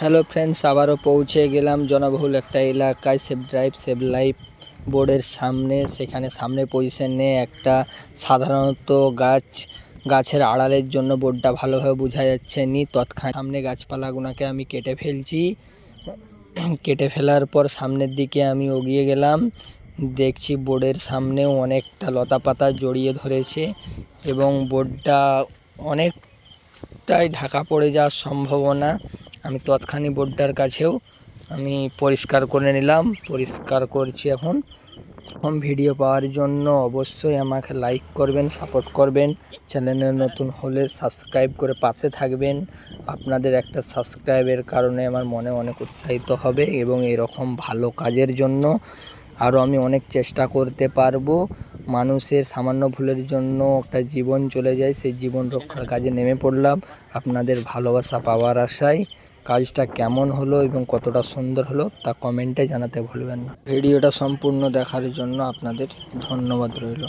Hello friends আবারও পৌঁছে গেলাম জনবহুল একটা এলাকায় সেভ ড্রাইভ সেভ লাইফ বোর্ডের সামনে। সেখানে সামনে পজিশনে একটা সাধারণত গাছ, গাছের আড়ালের জন্য বোর্ডটা ভালোভাবে বোঝা যাচ্ছে নি। তৎক্ষণ সামনে গাছপালাগুলোকে আমি কেটে ফেলছি। কেটে ফেলার পর সামনের দিকে আমি এগিয়ে গেলাম। দেখছি বোর্ডের সামনেও অনেকটা লতা পাতা জড়িয়ে ধরেছে এবং বোর্ডটা অনেকটাই ঢাকা পড়ে যাওয়ার সম্ভাবনা। আমি তৎক্ষণি বোর্ডটার কাছেও আমি পরিষ্কার করে নিলাম, পরিষ্কার করছি এখন। এখন ভিডিও পাওয়ার জন্য অবশ্যই আমাকে লাইক করবেন সাপোর্ট করবেন। চ্যানেলে নতুন হলে সাবস্ক্রাইব করে পাশে থাকবেন। আপনাদের একটা সাবস্ক্রাইবের কারণে আমার মনে অনেক উৎসাহিত হবে এবং এরকম ভালো কাজের জন্য আরও আমি অনেক চেষ্টা করতে পারব। মানুষের সামান্য ভুলের জন্য একটা জীবন চলে যায়, সেই জীবন রক্ষার কাজে নেমে পড়লাম। আপনাদের ভালোবাসা পাওয়ার আশায় কাজটা কেমন হলো এবং কতটা সুন্দর হলো তা কমেন্টে জানাতে ভুলবেন না। ভিডিওটা সম্পূর্ণ দেখার জন্য আপনাদের ধন্যবাদ রইল।